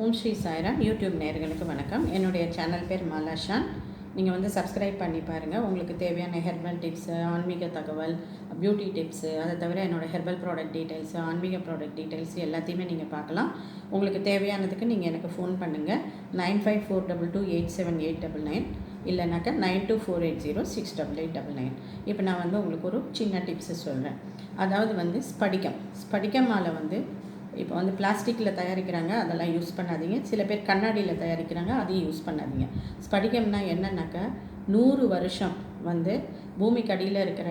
ஓம் Sri Sairam. YouTube நேர்களுக்கு வணக்கம். என்னுடைய சேனல் பேர் மாலாஷான் நீங்கள் வந்து சப்ஸ்கிரைப் பண்ணி பாருங்கள் உங்களுக்கு தேவையான ஹெர்பல் டிப்ஸு ஆன்மீக தகவல் பியூட்டி டிப்ஸு அதை தவிர என்னோடய ஹெர்பல் ப்ராடக்ட் டீட்டெயில்ஸு ஆன்மீக ப்ராடக்ட் டீட்டெயில்ஸ் எல்லாத்தையுமே நீங்கள் பார்க்கலாம். உங்களுக்கு தேவையானதுக்கு நீங்கள் எனக்கு ஃபோன் பண்ணுங்கள் nine five four double two eight seven eight double nine இல்லைனாக்கா nine two four eight zero six double eight double nine. இப்போ நான் வந்து உங்களுக்கு ஒரு சின்ன டிப்ஸு சொல்கிறேன் அதாவது வந்து ஸ்படிகம். ஸ்படிகம் வந்து இப்போ வந்து பிளாஸ்டிக்கில் தயாரிக்கிறாங்க அதெல்லாம் யூஸ் பண்ணாதீங்க. சில பேர் கண்ணாடியில் தயாரிக்கிறாங்க அதையும் யூஸ் பண்ணாதீங்க. ஸ்படிகம்னா என்னன்னாக்கா நூறு வருஷம் வந்து பூமிக்கு அடியில் இருக்கிற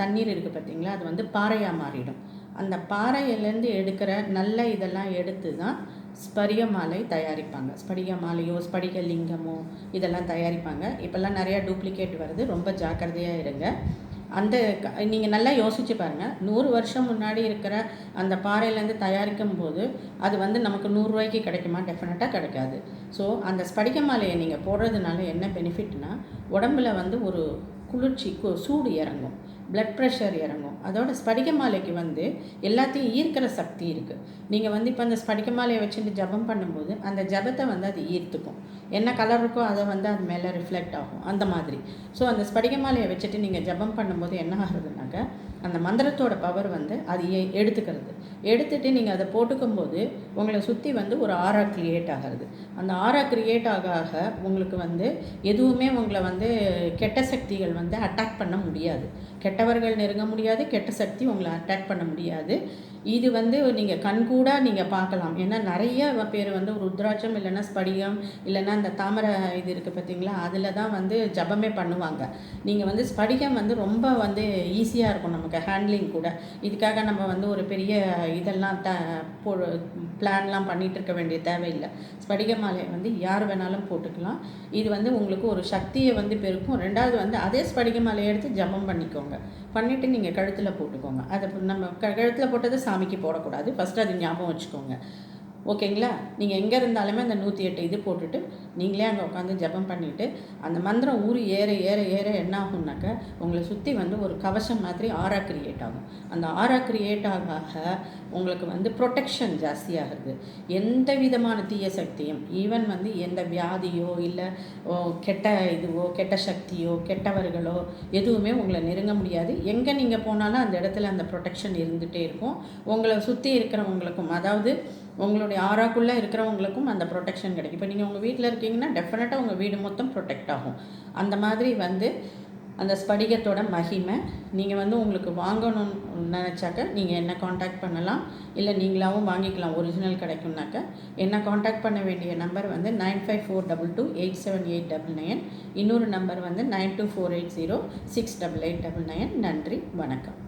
தண்ணீர் இருக்குது பார்த்தீங்களா? அது வந்து பாறையாக மாறிடும். அந்த பாறையிலேருந்து எடுக்கிற நல்ல இதெல்லாம் எடுத்து தான் ஸ்படிக மாலை தயாரிப்பாங்க. ஸ்படிக மாலையோ ஸ்படிக லிங்கமோ இதெல்லாம் தயாரிப்பாங்க. இப்போல்லாம் நிறையா டூப்ளிகேட் வருது. ரொம்ப ஜாக்கிரதையாக இருங்க. அந்த நீங்கள் நல்லா யோசிச்சு பாருங்கள் நூறு வருஷம் முன்னாடி இருக்கிற அந்த பாறையிலேருந்து தயாரிக்கும் போது அது வந்து நமக்கு நூறுரூவாய்க்கு கிடைக்குமா? டெஃபினட்டாக கிடைக்காது. ஸோ அந்த ஸ்படிக மாலையை நீங்கள் போடுறதுனால என்ன பெனிஃபிட்னா உடம்புல வந்து ஒரு குளிர்ச்சி கு- சூடு இறங்கும். பிளட் ப்ரெஷர் இறங்கும். அதோட ஸ்படிக மாலைக்கு வந்து எல்லாத்தையும் ஈர்க்கிற சக்தி இருக்குது நீங்கள் வந்து இப்போ அந்த ஸ்படிக மாலையை வச்சுட்டு ஜபம் பண்ணும்போது அந்த ஜபத்தை வந்து அது ஈர்த்துக்கும். என்ன கலர் இருக்கோ அதை வந்து அது மேலே ரிஃப்ளெக்ட் ஆகும். அந்த மாதிரி. ஸோ அந்த ஸ்படிகமாலையை வச்சுட்டு நீங்கள் ஜபம் பண்ணும்போது என்ன ஆகுதுன்னா ஆகுதுனாக்க அந்த மந்திரத்தோட பவர் வந்து அது எடுத்துக்கிறது. எடுத்துட்டு நீங்கள் அதை போட்டுக்கும் போது உங்களை சுற்றி வந்து ஒரு ஆரா கிரியேட் ஆகிறது. அந்த ஆரா கிரியேட் ஆக ஆக உங்களுக்கு வந்து எதுவுமே உங்களை வந்து கெட்ட சக்திகள் வந்து அட்டாக் பண்ண முடியாது. கெட்டவர்கள் நெருங்க முடியாது கெட்ட சக்தி உங்களை அட்டாக் பண்ண முடியாது. இது வந்து நீங்கள் கண்கூடாக நீங்கள் பார்க்கலாம். ஏன்னா நிறைய பேர் வந்து ருத்ராட்சம் இல்லைன்னா ஸ்படிகம் இல்லைன்னா இந்த தாமரை இது இருக்குது பார்த்தீங்களா? அதில் தான் வந்து ஜபமே பண்ணுவாங்க. நீங்கள் வந்து ஸ்படிகம் வந்து ரொம்ப வந்து ஈஸியாக இருக்கும் நமக்கு ஹேண்ட்லிங் கூட. இதுக்காக நம்ம வந்து ஒரு பெரிய இதெல்லாம் த போ பிளான்லாம் பண்ணிகிட்டு இருக்க வேண்டிய தேவையில்லை. ஸ்படிக மாலையை வந்து யார் வேணாலும் போட்டுக்கலாம். இது வந்து உங்களுக்கு ஒரு சக்தியை வந்து பெருக்கும். ரெண்டாவது வந்து அதே ஸ்படிக மாலையை எடுத்து ஜபம் பண்ணிக்கோங்க. பண்ணிவிட்டு நீங்கள் கழுத்தில் போட்டுக்கோங்க. அதை நம்ம க கழுத்தில் போட்டது சாமிக்கு போடக்கூடாது. ஃபஸ்ட்டு அது ஞாபகம் வச்சுக்கோங்க. ஓகேங்களா? நீங்கள் எங்கே இருந்தாலுமே அந்த நூற்றி எட்டு இது போட்டுட்டு நீங்களே அங்கே உட்காந்து ஜெபம் பண்ணிவிட்டு அந்த மந்திரம் ஊறி ஏற ஏற ஏற என்ன ஆகும்னாக்க உங்களை சுற்றி வந்து ஒரு கவசம் மாதிரி ஆரா கிரியேட் ஆகும். அந்த ஆரா கிரியேட் ஆக ஆக உங்களுக்கு வந்து ப்ரொடெக்ஷன் ஜாஸ்தியாகுது எந்த விதமான தீய சக்தியும் ஈவன் வந்து எந்த வியாதியோ இல்லை கெட்ட இதுவோ கெட்ட சக்தியோ கெட்டவர்களோ எதுவுமே உங்களை நெருங்க முடியாது. எங்கே நீங்கள் போனாலும் அந்த இடத்துல அந்த ப்ரொடெக்ஷன் இருந்துகிட்டே இருக்கும். உங்களை சுற்றி இருக்கிறவங்களுக்கும் அதாவது உங்களுடைய ஆறாக்குள்ளே இருக்கிறவங்களுக்கும் அந்த ப்ரொடெக்ஷன் கிடைக்கும். இப்போ நீங்கள் உங்கள் வீட்டில் இருக்கீங்கன்னா டெஃபினட்டாக உங்கள் வீடு மொத்தம் ப்ரொடெக்ட் ஆகும். அந்த மாதிரி வந்து அந்த ஸ்படிகத்தோட மகிமை நீங்கள் வந்து உங்களுக்கு வாங்கணும்னு நினச்சாக்க நீங்கள் என்ன காண்டாக்ட் பண்ணலாம்? இல்லை நீங்களாகவும் வாங்கிக்கலாம். ஒரிஜினல் கிடைக்கும்னாக்க என்ன காண்டாக்ட் பண்ண வேண்டிய நம்பர் வந்து nine five four double two eight seven eight double nine இன்னொரு நம்பர் வந்து nine two four eight zero six double eight double nine நன்றி வணக்கம்.